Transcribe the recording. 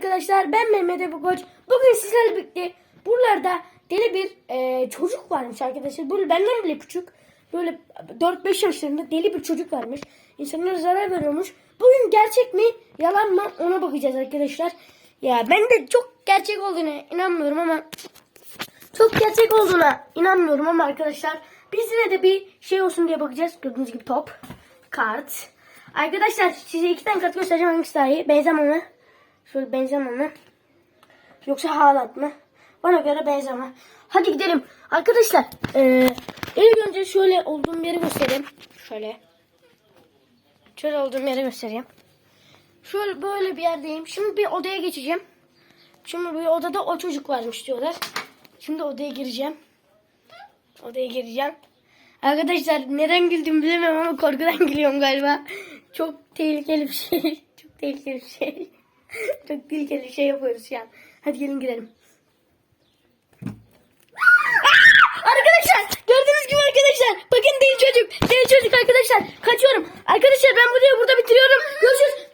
arkadaşlar ben Mehmet Ebu Koç. Bugün sizlerle birlikte buralarda deli bir e, çocuk varmış arkadaşlar. Böyle benden bile küçük. Böyle 4-5 yaşlarında deli bir çocuk varmış. İnsanlara zarar veriyormuş. Bugün gerçek mi yalan mı ona bakacağız arkadaşlar. Ya ben de çok gerçek olduğuna inanmıyorum ama çok gerçek olduğuna inanmıyorum ama arkadaşlar biz yine de bir şey olsun diye bakacağız. Gördüğünüz gibi top, kart. Arkadaşlar size iki tane kart göstereceğim hangisi daha iyi. Benzema mı? Şöyle Benzema mı? Yoksa Haaland mı? Bana göre Benzema. Hadi gidelim. Arkadaşlar eee ilk önce şöyle olduğum yeri göstereyim. Şöyle. Şöyle olduğum yeri göstereyim. Şöyle böyle bir yerdeyim. Şimdi bir odaya geçeceğim. Şimdi bir odada o çocuk varmış diyorlar. Şimdi odaya gireceğim. Odaya gireceğim. Arkadaşlar neden güldüm bilmiyorum ama korkudan gülüyorum galiba. Çok tehlikeli bir şey. Çok tehlikeli bir şey. Çok tehlikeli şey yapıyoruz şu an. Hadi gelin girelim. arkadaşlar gördüğünüz gibi arkadaşlar. Bakın değil çocuk. Değil çocuk arkadaşlar. Kaçıyorum. Arkadaşlar ben burayı burada bitiriyorum. Görüşürüz.